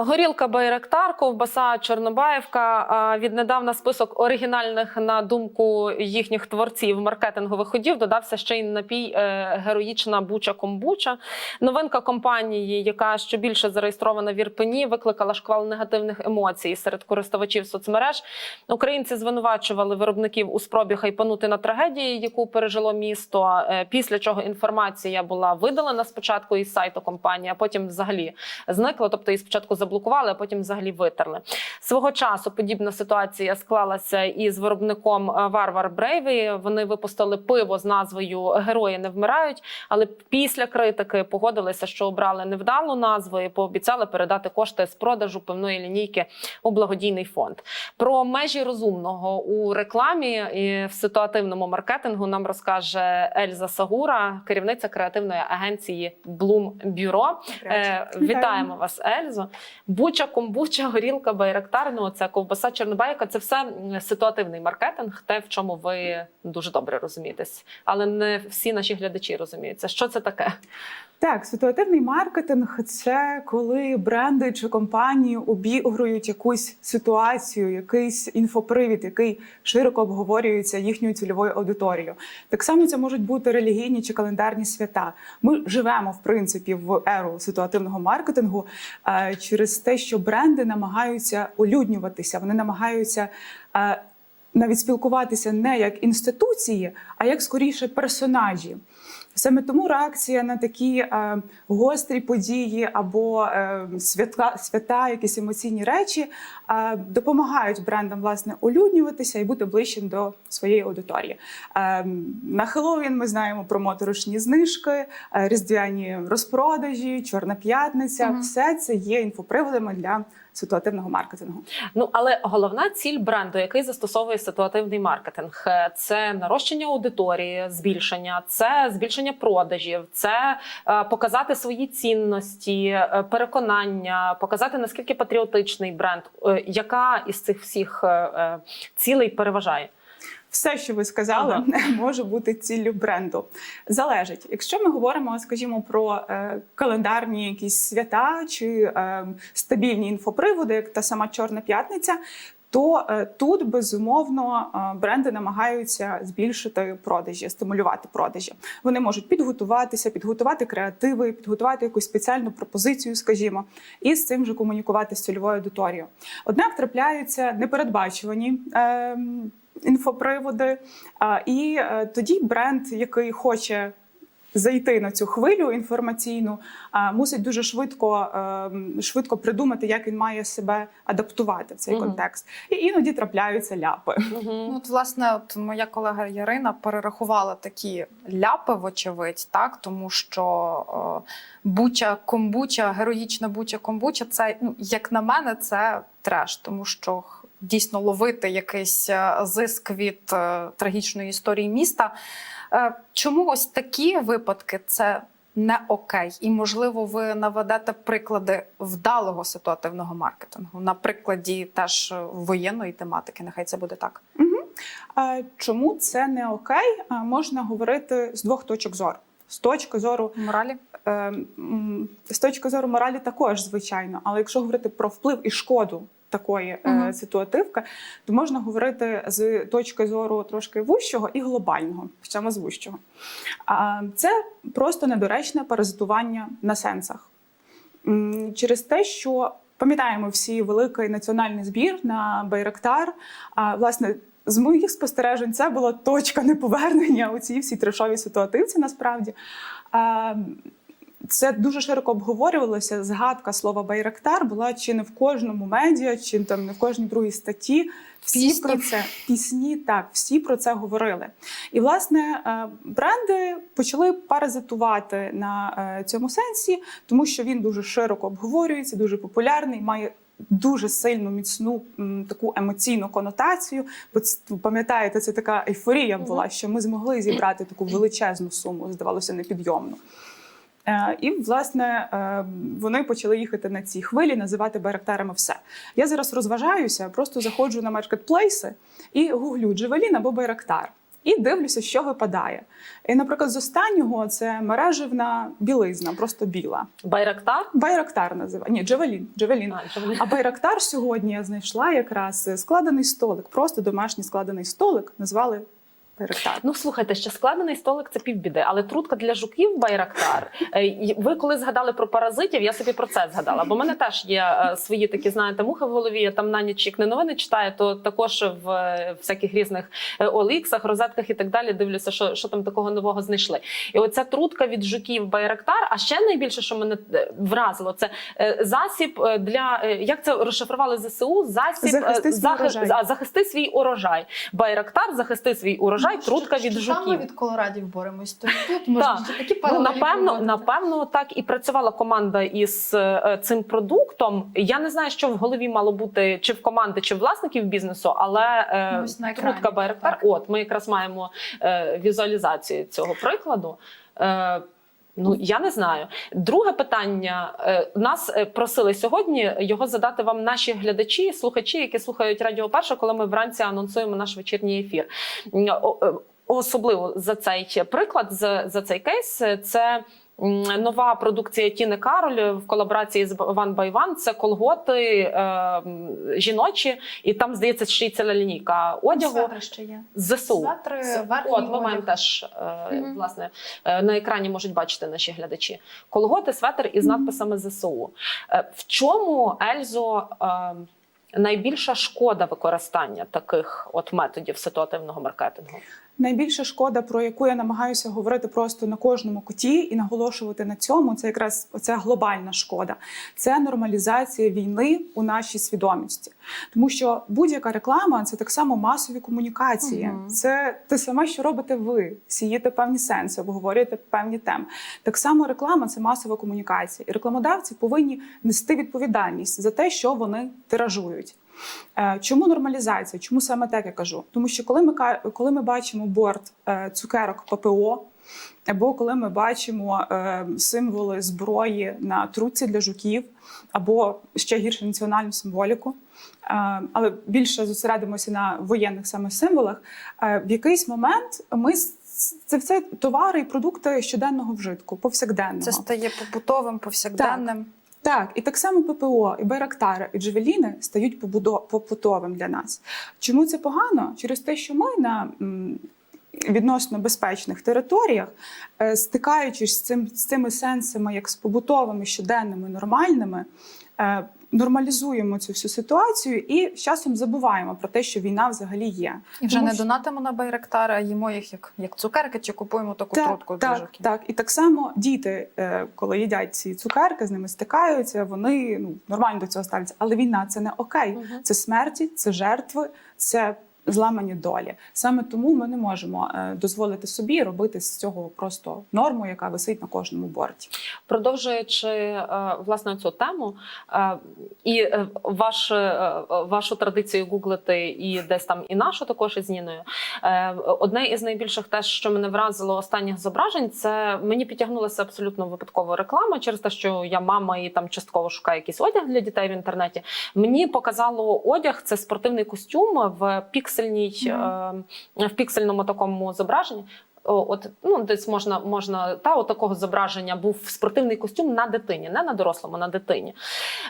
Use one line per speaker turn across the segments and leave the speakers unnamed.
Горілка Байрактар, ковбаса Чорнобаївка. Віднедавна список оригінальних на думку їхніх творців маркетингових ходів додався ще й напій е, героїчна буча комбуча. Новинка компанії, яка що більше зареєстрована в Ірпені, викликала шквал негативних емоцій серед користувачів соцмереж. Українці звинувачували виробників у спробі хайпанути на трагедії, яку пережило місто. Е, Після чого інформація була видалена спочатку із сайту компанії, а потім взагалі зникла. Тобто її спочатку заблокували, а потім взагалі витерли. Свого часу подібна ситуація склалася із виробником е, Варвар Брейві. Вони випустили пиво з назвою Герої не вмирають. Але після критики погодилися, що обрали невдалу назву і пообіцяли передати кошти з продажу пивної лінійки у благодійний фонд. Про межі розумного у рекламі і в ситуативному маркетингу нам розкаже Ельза Сагура, керівниця креативної агенції Bloom Bureau. Е, вітаємо вас, Ельзо. Буча, комбуча, горілка, байрактар. Ну це ковбаса, чорнобайка. Це все ситуативний маркетинг, те, в чому ви дуже добре розумієтесь. Але не всі наші глядачі розуміються. Що це таке?
Так, ситуативний маркетинг це коли бренди чи компанії обігрують якусь ситуацію, якийсь інфопривід, який широко обговорюється їхньою цільовою аудиторією. Так само це можуть бути релігійні чи календарні свята. Ми живемо в принципі в еру ситуативного маркетингу е, через те, що бренди намагаються улюднюватися, вони намагаються. е, Навіть спілкуватися не як інституції, а як скоріше персонажі. Саме тому реакція на такі е, гострі події або е, свята, свята, якісь емоційні речі е, допомагають брендам власне улюднюватися і бути ближчим до своєї аудиторії. Е, на Хеллоуін ми знаємо про моторошні знижки, е, різдвяні розпродажі, Чорна п'ятниця.
Мгм.
Все це є інфоприводами для ситуативного маркетингу.
Ну але головна ціль бренду, який застосовує ситуативний маркетинг, е, це нарощення аудиторії, збільшення, це збільшення продажів, це е, показати свої цінності, е, переконання, показати наскільки патріотичний бренд. Яка із цих всіх цілей переважає?
Все, що ви сказали, може бути ціллю бренду. Залежить, якщо ми говоримо, скажімо, про е, календарні якісь свята чи е, стабільні інфоприводи, як та сама Чорна п'ятниця. То е, тут безумовно е, бренди намагаються збільшити продажі, стимулювати продажі. Вони можуть підготуватися, підготувати креативи, підготувати якусь спеціальну пропозицію, скажімо, і з цим же комунікувати з цільовою аудиторією. Однак трапляються непередбачувані. Е, інфоприводи. І е, тоді бренд, який хоче зайти на цю хвилю інформаційну, мусить дуже швидко, е, швидко придумати, як він має себе адаптувати в цей
Мгм.
контекст. І іноді трапляються ляпи.
Ну, от, власне, от моя колега Ярина перерахувала такі ляпи, вочевидь, так тому що е, буча комбуча, героїчна буча комбуча, це ну, як на мене, це треш, тому що дійсно ловити якийсь е, зиск від е, трагічної історії міста. Е, чому ось такі випадки це не окей? І можливо, ви наведете приклади вдалого ситуативного маркетингу на прикладі теж воєнної тематики. Нехай це буде так.
Чому це не окей? Можна говорити з двох точок зору. З точки зору
Моралі.
Е, з точки зору моралі також, звичайно. Але якщо говорити про вплив і шкоду такої
Мгм.
ситуативки, то можна говорити з точки зору трошки вущого і глобального, причому з вущого. А це просто недоречне паразитування на сенсах. Через те, що пам'ятаємо всі великий національний збір на Байрактар. А власне. З моїх спостережень це була точка неповернення у цій всій трешовій ситуативці. Насправді А, це дуже широко обговорювалося. Згадка слова Байрактар була чи не в кожному медіа, чи там не в кожній другій статті. Всі
Пісні.
про це пісні, так всі про це говорили. І власне е, бренди почали паразитувати на е, цьому сенсі, тому що він дуже широко обговорюється, дуже популярний, має. Дуже сильну міцну м, таку емоційну конотацію. Бо пам'ятаєте, це така ейфорія була, що ми змогли зібрати таку величезну суму, здавалося, непідйомну. Е, І, власне, е, вони почали їхати на ці хвилі, називати байрактарами все. Я зараз розважаюся, просто заходжу на маркетплейси і гуглю Джевелін або Байрактар. і дивлюся, що випадає. І, наприклад, з останнього це мереживна білизна, просто біла.
Байрактар?
Байрактар називає. Ні, Джавелін. Джавелін.
А,
А Байрактар сьогодні я знайшла якраз складений столик, просто домашній складений столик, назвали Байрактар.
Ну слухайте, ще складений столик це півбіди, але трутка для жуків Байрактар. Е, Ви коли згадали про паразитів, я собі про це згадала. Бо в мене теж є е, свої такі, знаєте, мухи в голові. Я там на ніч як не новини читаю, то також в е, всяких різних оліксах, розетках і так далі дивлюся, що, що там такого нового знайшли. І оця трутка від жуків Байрактар. А ще найбільше, що мене вразило, це засіб для як це розшифрували ЗСУ? Засіб
Захисти свій
захи-
урожай.
захисти свій урожай. Байрактар захисти свій урожай. Трутка від
Що Саме від колорадів боремось. То тут можна такі
Ну,
паралелі
напевно, напевно, так і працювала команда із е, цим продуктом. Я не знаю, що в голові мало бути чи в команди, чи в власників бізнесу, але е,
Ну,
трутка Байрактар. От ми якраз маємо е, візуалізацію цього прикладу. Ну, я не знаю. Друге питання. Е, Нас е, просили сьогодні його задати вам наші глядачі, слухачі, які слухають Радіо Перше, коли ми вранці анонсуємо наш вечірній ефір. Е, Особливо за цей приклад, за, за цей кейс, це нова продукція Тіни Кароль в колаборації з One by One. Це колготи е, жіночі, і там здається ще й ціла лінійка одягу
Светри ще є.
ЗСУ.
Светри,
От ми маємо теж е,
Мгм.
власне е, на екрані можуть бачити наші глядачі. Колготи, светр із надписами ЗСУ. Е, В чому Ельзо е, найбільша шкода використання таких от методів ситуативного маркетингу?
Найбільша шкода, про яку я намагаюся говорити просто на кожному куті і наголошувати на цьому, це якраз оця глобальна шкода. Це нормалізація війни у нашій свідомості. Тому що будь-яка реклама це так само масові комунікації.
Мгм.
Це те саме, що робите ви, сієте певні сенси, обговорюєте певні теми. Так само реклама це масова комунікація. І рекламодавці повинні нести відповідальність за те, що вони тиражують. Е, Чому нормалізація? Чому саме так я кажу? Тому що коли ми коли ми бачимо борт е, цукерок ППО, або коли ми бачимо е, символи зброї на трутці для жуків, або ще гірше національну символіку, е, але більше зосередимося на воєнних саме символах. е, В якийсь момент ми це все товари і продукти щоденного вжитку, повсякденного.
Це стає побутовим, повсякденним.
Так, і так само ППО, і Байрактари, і Джевеліни стають побутовим для нас. Чому це погано? Через те, що ми на відносно безпечних територіях, е, стикаючись з, цим, з цими сенсами, як з побутовими, щоденними, нормальними, е, нормалізуємо цю всю ситуацію і з часом забуваємо про те, що війна взагалі є.
І вже
Тому
не
що-
донатимо на Байректара, а їмо їх як, як цукерки, чи купуємо таку
Так,
трутку
так, так. І так само діти, е, коли їдять ці цукерки, з ними стикаються, вони ну, нормально до цього ставляться. Але війна це не окей.
Угу.
Це смерті, це жертви, це зламані долі. Саме тому ми не можемо е, дозволити собі робити з цього просто норму, яка висить на кожному борті.
Продовжуючи е, власне цю тему е, і ваш, вашу традицію гуглити, і десь там і нашу також із Ніною. Одне із найбільших теж, що мене вразило останніх зображень, це мені підтягнулася абсолютно випадкова реклама через те, що я мама і там частково шукаю якийсь одяг для дітей в інтернеті. Мені показало одяг, це спортивний костюм в піксельній, е, в піксельному такому зображенні. От ну десь можна можна та от такого зображення був спортивний костюм на дитині, не на дорослому, на дитині.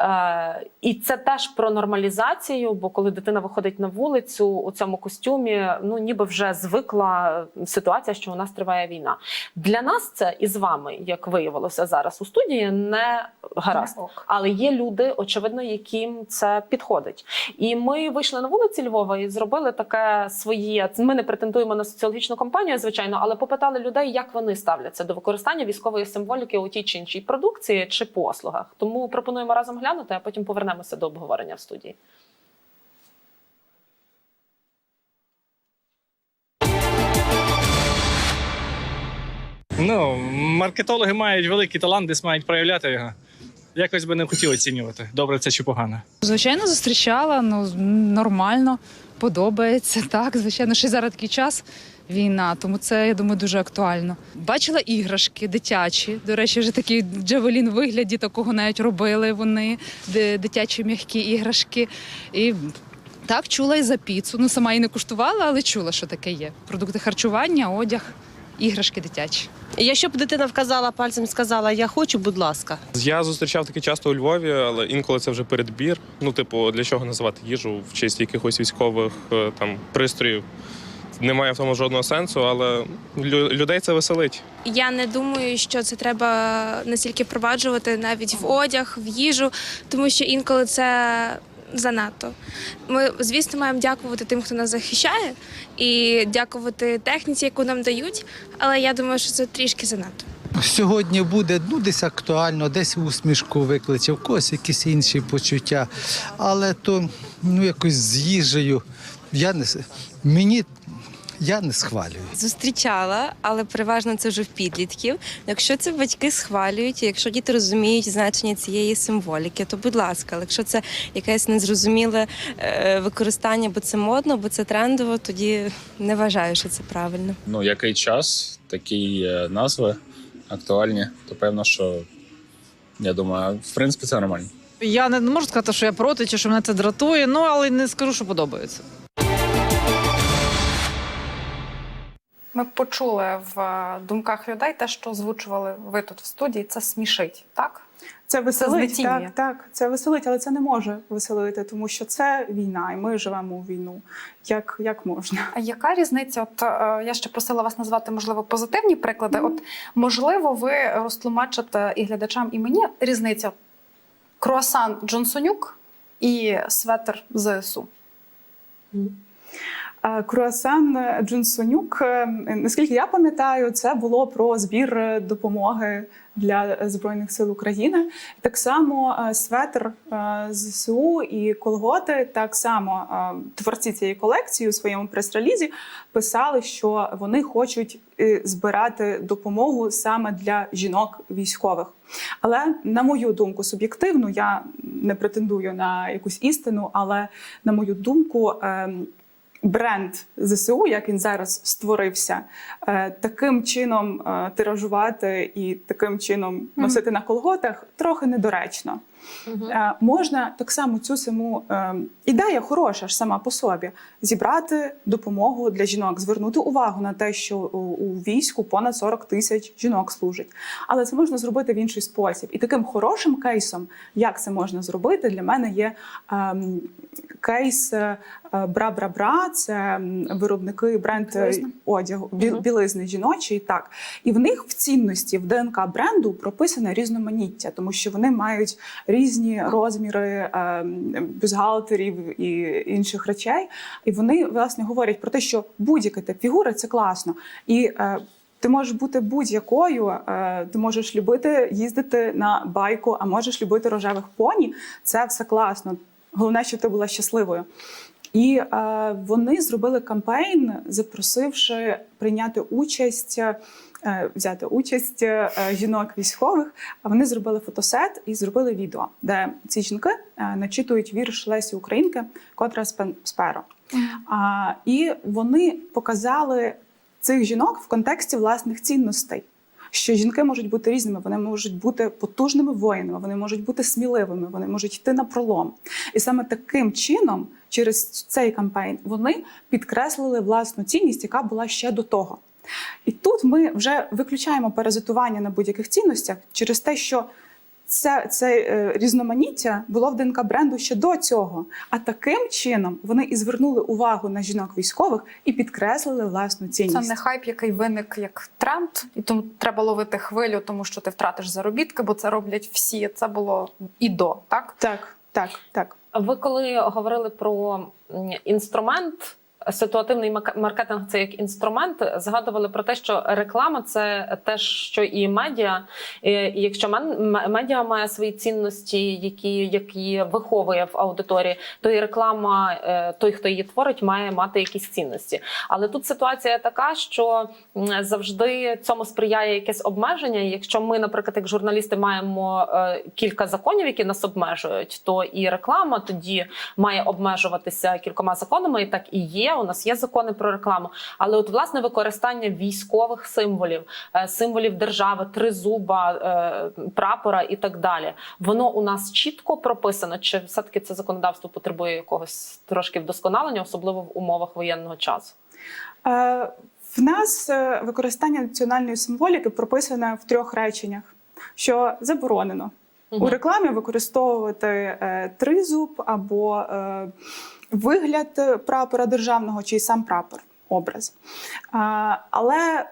Е, і це теж про нормалізацію. Бо коли дитина виходить на вулицю у цьому костюмі, ну ніби вже звикла ситуація, що у нас триває війна. Для нас це і з вами, як виявилося зараз у студії, не гаразд. Але є люди, очевидно, яким це підходить. І ми вийшли на вулиці Львова і зробили таке своє. Ми не претендуємо на соціологічну кампанію, звичайно, але попитали людей, як вони ставляться до використання військової символіки у тій чи іншій продукції чи послугах. Тому пропонуємо разом глянути, а потім повернемося до обговорення в студії.
Ну, маркетологи мають великий талант, десь мають проявляти його. Якось би не хотів оцінювати, добре це чи погано.
Звичайно, зустрічала, ну нормально, подобається. Так, звичайно, ще зараз такий час війна, тому це я думаю дуже актуально. Бачила іграшки дитячі. До речі, вже такий джавелін вигляді такого навіть робили вони, дитячі м'які іграшки. І Так, чула і за піцу. Ну, сама і не куштувала, але чула, що таке є. Продукти харчування, одяг, іграшки дитячі.
Якщо б дитина вказала пальцем, сказала я хочу, будь ласка.
Я зустрічав таке часто у Львові, але інколи це вже передбір. Ну, типу, для чого називати їжу в честь якихось військових е, там пристроїв. Немає в тому жодного сенсу, але людей це веселить.
Я не думаю, що це треба настільки впроваджувати навіть в одяг, в їжу, тому що інколи це занадто. Ми, звісно, маємо дякувати тим, хто нас захищає, і дякувати техніці, яку нам дають. Але я думаю, що це трішки занадто.
Сьогодні буде ну, десь актуально, десь усмішку викличе, в когось якісь інші почуття. Але то ну, якось з їжею я не мені я не схвалюю.
Зустрічала, але переважно це вже в підлітків. Якщо це батьки схвалюють, якщо діти розуміють значення цієї символіки, то будь ласка, але якщо це якесь незрозуміле е, використання, бо це модно, бо це трендово, тоді не вважаю, що це правильно.
ну, який час, такі назви актуальні, то певно, що я думаю, в принципі, це нормально.
Я не можу сказати, що я проти чи що мене це дратує, ну але не скажу, що подобається.
Ми почули в е, думках людей те, що озвучували ви тут в студії. Це смішить, так?
Це веселить,
знецінює.
так, так, це веселить, але це не може веселити, тому що це війна, і ми живемо у війну. Як, як можна?
А яка різниця? От е, я ще просила вас назвати, можливо, позитивні приклади. От можливо, ви розтлумачите і глядачам, і мені різниця круасан Джонсонюк і светр ЗСУ.
А Круасан Джунсонюк, е, наскільки я пам'ятаю, це було про збір е, допомоги для Збройних сил України. Так само е, светр е, ЗСУ і колготи, так само е, творці цієї колекції у своєму прес-релізі писали, що вони хочуть е, збирати допомогу саме для жінок військових. Але на мою думку, суб'єктивну, я не претендую на якусь істину, але на мою думку. Бренд ЗСУ, як він зараз створився, е, таким чином е, тиражувати і таким чином носити на колготах трохи недоречно. Е, Можна так само цю саму е, ідея хороша ж сама по собі зібрати допомогу для жінок, звернути увагу на те, що у, війську понад 40 тисяч жінок служить. Але це можна зробити в інший спосіб. І таким хорошим кейсом, як це можна зробити, для мене є ем, кейс е, Бра-Бра-Бра. Це виробники бренд
Білизни.
одягу бі-
Мгм.
білизни жіночої. Так і в них в цінності в ДНК бренду прописане різноманіття, тому що вони мають різні розміри бюзгалтерів і інших речей. І вони власне говорять про те, що будь-яка тип фігури це класно. І е, ти можеш бути будь-якою, е, ти можеш любити їздити на байку, а можеш любити рожевих поні. Це все класно. Головне, щоб ти була щасливою. І е, вони зробили кампейн, запросивши прийняти участь, е, взяти участь е, жінок військових. А вони зробили фотосет і зробили відео, де ці жінки е, начитують вірш Лесі Українки, котра сперо. А, і вони показали цих жінок в контексті власних цінностей. Що жінки можуть бути різними, вони можуть бути потужними воїнами, вони можуть бути сміливими, вони можуть йти на пролом. І саме таким чином, через цей кампейн, вони підкреслили власну цінність, яка була ще до того. І тут ми вже виключаємо паразитування на будь-яких цінностях через те, що це, це е, різноманіття було в ДНК бренду ще до цього. А таким чином вони і звернули увагу на жінок військових і підкреслили власну цінність.
Це не хайп, який виник як тренд, і тому треба ловити хвилю, тому що ти втратиш заробітки, бо це роблять всі. Це було і до, так?
Так, так, так.
Ви коли говорили про інструмент, ситуативний маркетинг це як інструмент, згадували про те, що реклама це те, що і медіа. І якщо медіа має свої цінності, які, які виховує в аудиторії, то і реклама, е, той, хто її творить, має мати якісь цінності. Але тут ситуація така, що завжди цьому сприяє якесь обмеження. Якщо ми, наприклад, як журналісти, маємо е, кілька законів, які нас обмежують, то і реклама тоді має обмежуватися кількома законами, і так і є. Є. У нас є закони про рекламу, але от власне використання військових символів, е, символів держави, тризуба, е, прапора і так далі. Воно у нас чітко прописано, чи все таки це законодавство потребує якогось трошки вдосконалення, особливо в умовах воєнного часу.
Е, В нас використання національної символіки прописане в трьох реченнях, що заборонено у рекламі використовувати е, тризуб або е, вигляд прапора державного чи й сам прапор, образ. Е, але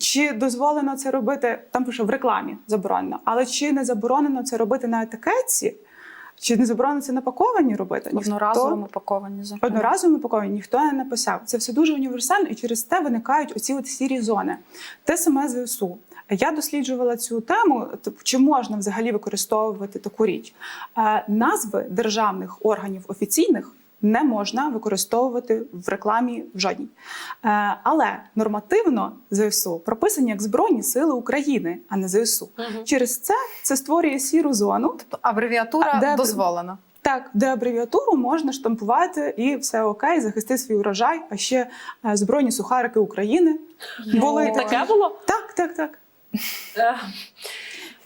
чи дозволено це робити там пише в рекламі заборонено, але чи не заборонено це робити на етикетці, чи не заборонено це на паковані робити?
Одноразовому паковані зокрема.
Одноразовому паковані ніхто не написав. Це все дуже універсально, і через те виникають оці от сірі зони. Те саме ЗСУ. Я досліджувала цю тему, тобто, чи можна взагалі використовувати таку річ. Е, Назви державних органів офіційних не можна використовувати в рекламі в жодній. Е, Але нормативно ЗСУ прописані як Збройні Сили України, а не ЗСУ.
Мгм.
Через це це створює сіру зону.
Тобто абревіатура
де-
дозволена.
Так, де абревіатуру можна штампувати і все окей, захисти свій урожай. А ще е, збройні сухарики України були
Таке було?
Так, так, так.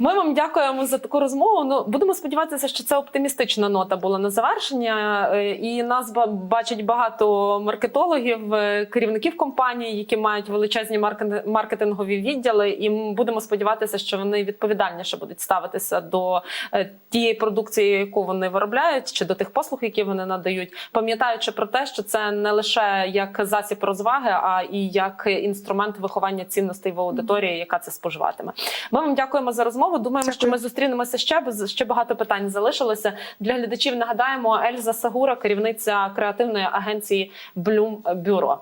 Ми вам дякуємо за таку розмову. Ну будемо сподіватися, що це оптимістична нота була на завершення. Е, І нас ба- бачить багато маркетологів, е, керівників компаній, які мають величезні маркет- маркетингові відділи. І будемо сподіватися, що вони відповідальніше будуть ставитися до е, тієї продукції, яку вони виробляють, чи до тих послуг, які вони надають, пам'ятаючи про те, що це не лише як засіб розваги, а і як інструмент виховання цінностей в аудиторії, яка це споживатиме. Ми вам дякуємо за розмову. Думаємо, що ми зустрінемося ще, бо ще багато питань залишилося. Для глядачів нагадаємо Ельза Сагура, керівниця креативної агенції Bloom Bureau.